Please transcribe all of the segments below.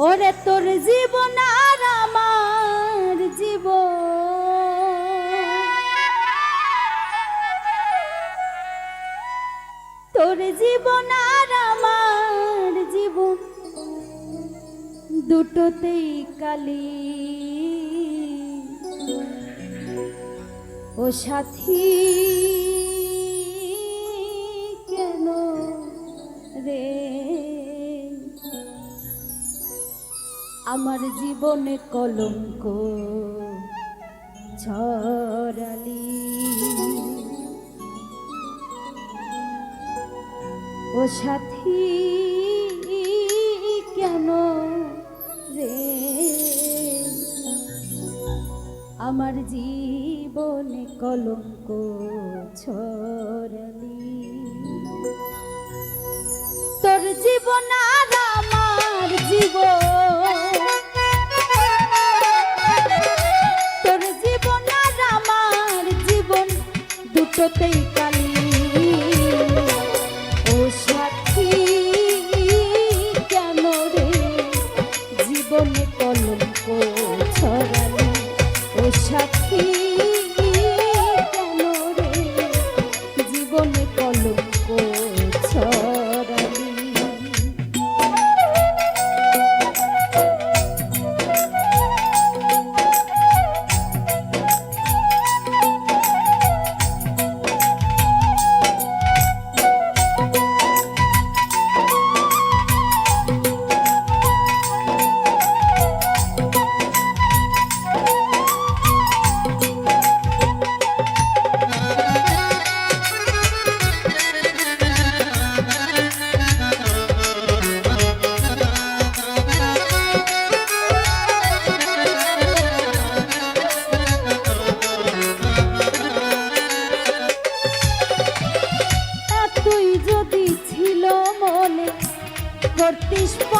ওরে তোর জীবন আর আমার জীবন। তোর জীবন আর আমার জীবন। দুটোতেই কালি। ও সাথী। আমার জীবনে কলঙ্ক ছড়ালি। ও সাথী কেন রে? আমার জীবনে কলঙ্ক ছড়ালি। তোর জীবন দুটোতেই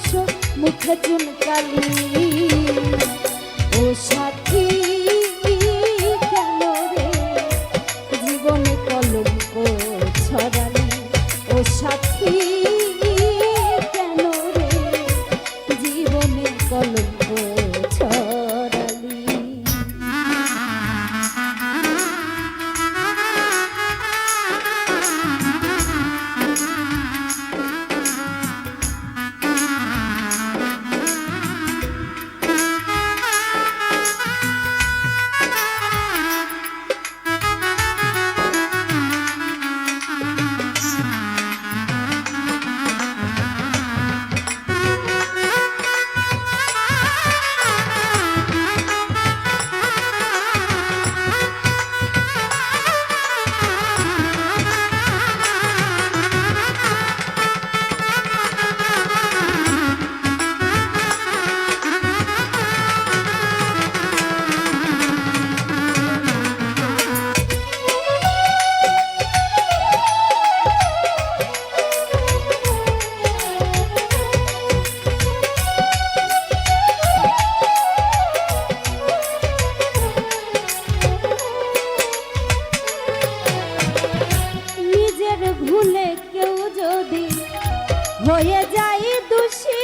সংঘর্ষ চুনকালি। ও সাথী হয়ে যাই দোষী।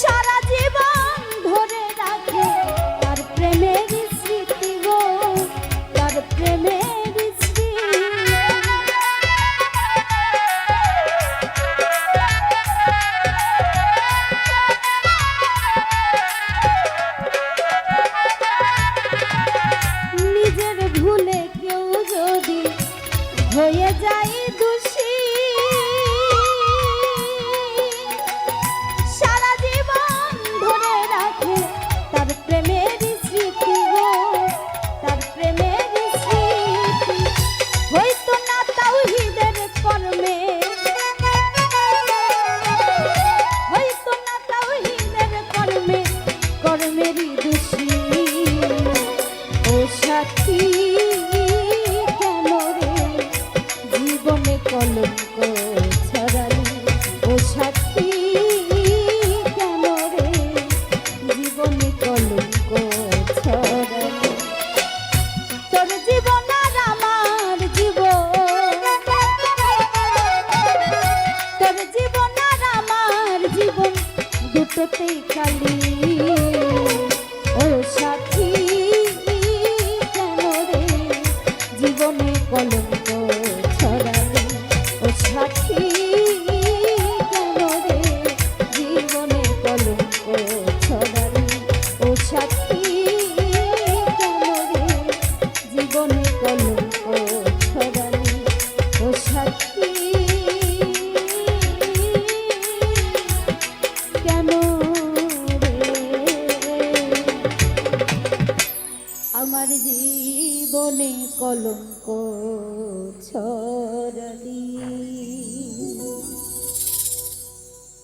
সারা জীবন ধরে রাখে তার প্রেমের স্মৃতি গো তার প্রেমের জীবনে কলঙ্ক ছড়ালে সাথী জীবনে কলঙ্ক ছড়ালে ও সাথী জীবনে কলঙ্ক ছড়ালে ও সাথী কেন আমার জীবন জীবনে কলঙ্ক ছড়ালি।